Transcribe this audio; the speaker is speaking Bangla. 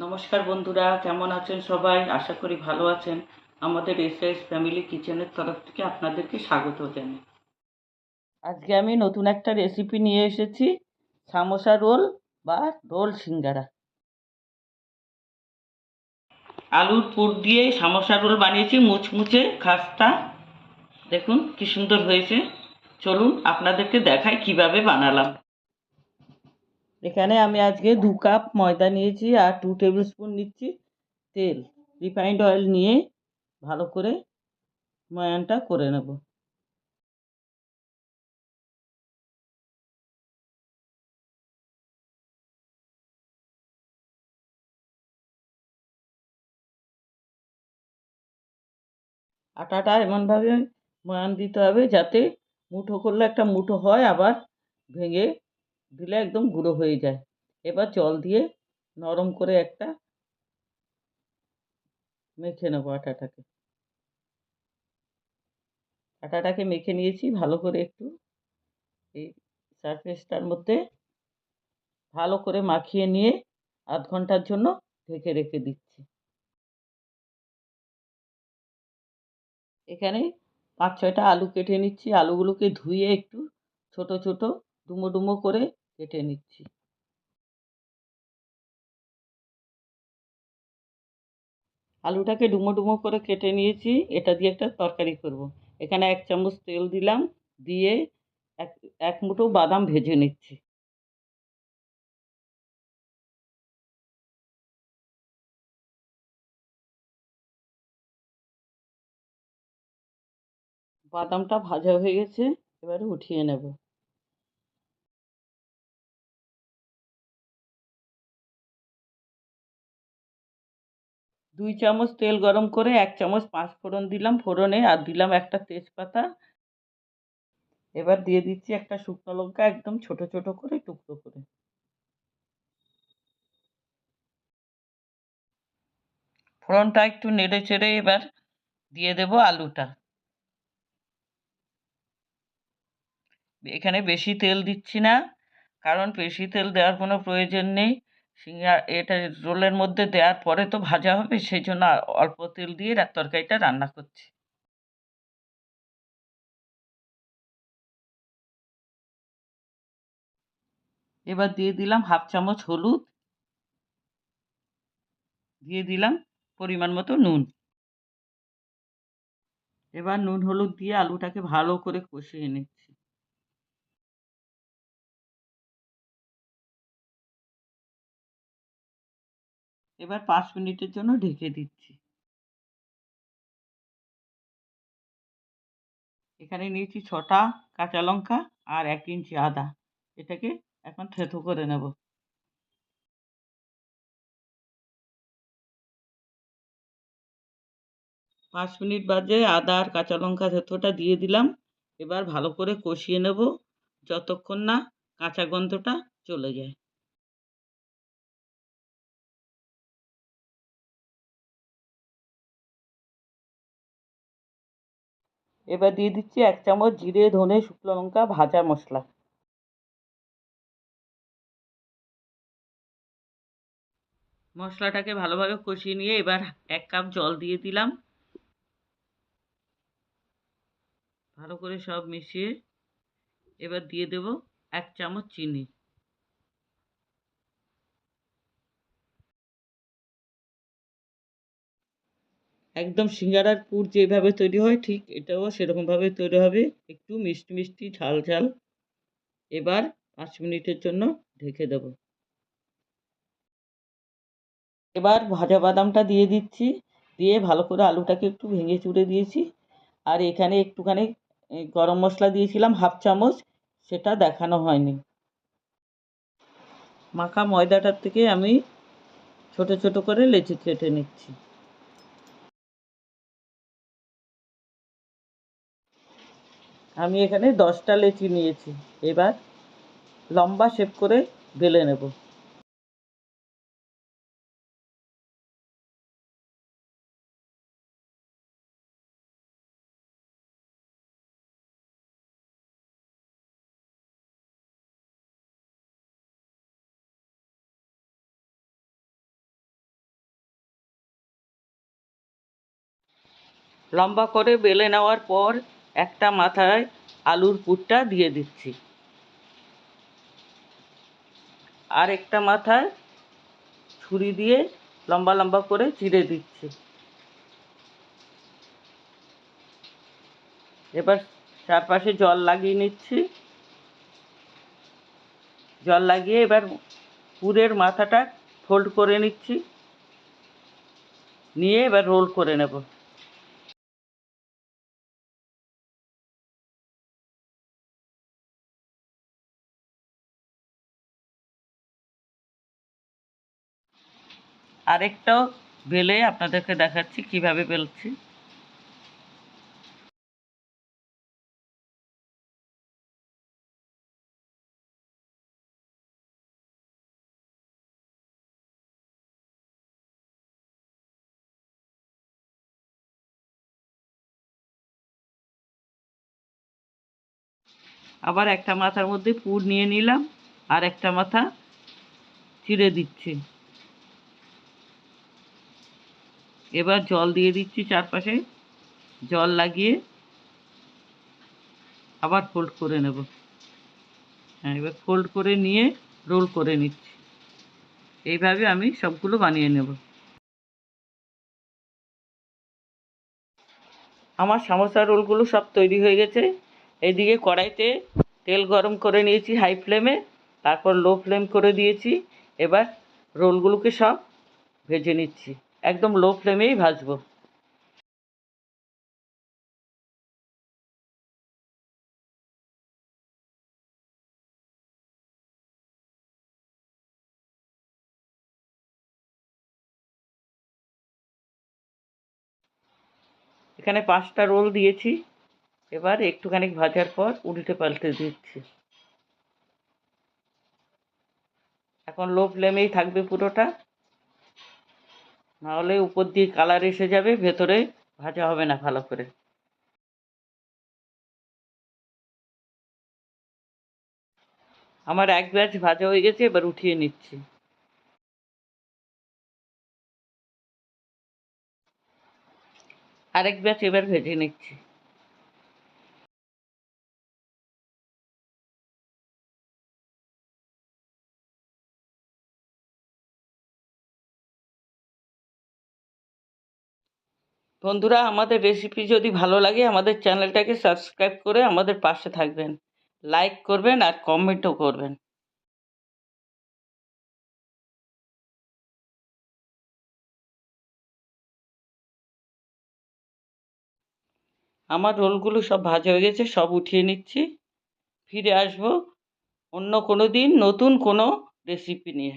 নমস্কার বন্ধুরা, কেমন আছেন সবাই? আশা করি ভালো আছেন। আমাদের এসএস ফ্যামিলি কিচেনের তরফ থেকে আপনাদেরকে স্বাগত জানাই। আজকে আমি নতুন একটা রেসিপি নিয়ে এসেছি, সামোসা রোল বা রোল সিঙ্গারা। আলুর পুর দিয়ে সামোসা রোল বানিয়েছি, মুচমুচে খাস্তা। দেখুন কি সুন্দর হয়েছে। চলুন আপনাদেরকে দেখাই কীভাবে বানালাম। এখানে আমি আজকে দু কাপ ময়দা নিয়েছি আর টু টেবিল স্পুন নিচ্ছি তেল। রিফাইন্ড অয়েল নিয়ে ভালো করে ময়ানটা করে নেব। আটাটা এমনভাবে ময়ান দিতে হবে যাতে মুঠো করলে একটা মুঠো হয়, আবার ভেঙে দিলে একদম গুঁড়ো হয়ে যায়। এবার জল দিয়ে নরম করে একটা মেখে নেব আটাটাকে। আটাটাকে মেখে নিয়েছি, ভালো করে একটু এই সারফেসটার মধ্যে ভালো করে মাখিয়ে নিয়ে আধ ঘণ্টার জন্য ঢেকে রেখে দিচ্ছি। এখানে পাঁচ ছয়টা আলু কেটে নিচ্ছি। আলুগুলোকে ধুয়ে একটু ছোট ছোট ডুমো ডুমো করে কেটে নিচ্ছি। আলুটাকে ডুমো ডুমো করে কেটে নিয়েছি, এটা দিয়ে একটা তরকারি করব। এখানে এক চামচ তেল দিলাম, দিয়ে এক এক মুঠো বাদাম ভেজে নিচ্ছি। বাদামটা ভাজা হয়ে গেছে, এবারে উঠিয়ে নেব। দুই চামচ তেল গরম করে এক চামচ পাঁচ ফোড়ন দিলাম ফোড়নে, আর দিলাম একটা তেজপাতা। এবার দিয়ে দিচ্ছি একটা শুকনো লঙ্কা একদম ছোট ছোট করে, টুকরো করে। ফোড়নটা একটু নেড়ে চেড়ে এবার দিয়ে দেব আলুটা। এখানে বেশি তেল দিচ্ছি না, কারণ বেশি তেল দেওয়ার কোনো প্রয়োজন নেই। সিঙ্গা এটা রোলের মধ্যে দেওয়ার পরে তো ভাজা হবে সেই জন্য অল্প তেল দিয়ে তরকারিটা রান্না করছি। এবার দিয়ে দিলাম হাফ চামচ হলুদ। দিয়ে দিলাম পরিমাণ মতো নুন। এবার নুন হলুদ দিয়ে আলুটাকে ভালো করে কষিয়ে নিচ্ছি। এবার পাঁচ মিনিটের জন্য ঢেকে দিচ্ছি। এখানে নিয়েছি ছটা কাঁচা লঙ্কা আর এক ইঞ্চি আদা। এটাকে এখন থেথো করে নেব। পাঁচ মিনিট বাদে আদা আর কাঁচা লঙ্কা থেথোটা দিয়ে দিলাম। এবার ভালো করে কষিয়ে নেব, যতক্ষণ না কাঁচা গন্ধটা চলে যায়। এবার দিয়ে দিচ্ছি এক চামচ জিরে, ধনে, শুকনো লঙ্কা, ভাজা মশলা। মশলাটাকে ভালোভাবে কষিয়ে নিয়ে এবার এক কাপ জল দিয়ে দিলাম। ভালো করে সব মিশিয়ে এবার দিয়ে দেব এক চামচ চিনি। একদম সিঙ্গারার পুর যেভাবে তৈরি হয়, ঠিক এটাও সেরকমভাবে তৈরি হবে। একটু মিষ্টি মিষ্টি, ঝাল ঝাল। এবার পাঁচ মিনিটের জন্য ঢেকে দেব। এবার ভাজা বাদামটা দিয়ে দিচ্ছি। দিয়ে ভালো করে আলুটাকে একটু ভেঙে চুড়ে দিয়েছি। আর এখানে একটুখানি গরম মশলা দিয়েছিলাম, হাফ চামচ। সেটা দেখানো হয়নি। মাখা ময়দাটার থেকে আমি ছোট ছোট করে লেচি কেটে নিচ্ছি। আমি এখানে দশটা লেচি নিয়েছি। এবার লম্বা শেপ করে বেলে নেব। লম্বা করে বেলে নেওয়ার পর একটা মাথায় আলুর পুরটা দিয়ে দিচ্ছি। আর একটা মাথায় ছুরি দিয়ে লম্বা লম্বা করে চিড়ে দিচ্ছি। এবার চারপাশে জল লাগিয়ে নিচ্ছি। জল লাগিয়ে এবার পুরের মাথাটা ফোল্ড করে নিচ্ছি। নিয়ে এবার রোল করে নেব। আরেকটাও বেলে আপনাদেরকে দেখাচ্ছি, কীভাবে বেলছি। আবার একটা মাথার মধ্যে পুর নিয়ে নিলাম, আর একটা মাথা চিড়ে দিচ্ছি। এবার জল দিয়ে দিচ্ছি চারপাশে। জল লাগিয়ে আবার ফোল্ড করে নেব। হ্যাঁ এবার ফোল্ড করে নিয়ে রোল করে নিচ্ছি। এইভাবে আমি সবগুলো বানিয়ে নেব। আমার সমোসা রোলগুলো সব তৈরি হয়ে গেছে। এইদিকে কড়াইতে তেল গরম করে নিয়েছি হাই ফ্লেমে তারপর লো ফ্লেম করে দিয়েছি। এবার রোলগুলোকে সব ভেজে নিচ্ছি। একদম লো ফ্লেমেই ভাজবো। এখানে পাঁচটা রোল দিয়েছি। এবার একটুখানি ভাজার পর উল্টে পাল্টে দিচ্ছি। এখন লো ফ্লেমেই থাকবে পুরোটা। নাহলে উপর দিয়ে কালার এসে যাবে, ভেতরে ভাজা হবে না ভালো করে। আমার এক ব্যাচ ভাজা হয়ে গেছে, এবার উঠিয়ে নিচ্ছি। আরেক ব্যাচ এবার ভেজে নিচ্ছি। বন্ধুরা, আমাদের রেসিপি যদি ভালো লাগে, আমাদের চ্যানেলটাকে সাবস্ক্রাইব করে আমাদের পাশে থাকবেন। লাইক করবেন আর কমেন্টও করবেন। আমার রোলগুলো সব ভাজা হয়ে গেছে, সব উঠিয়ে নিচ্ছি। ফিরে আসব অন্য কোনো দিন নতুন কোনো রেসিপি নিয়ে।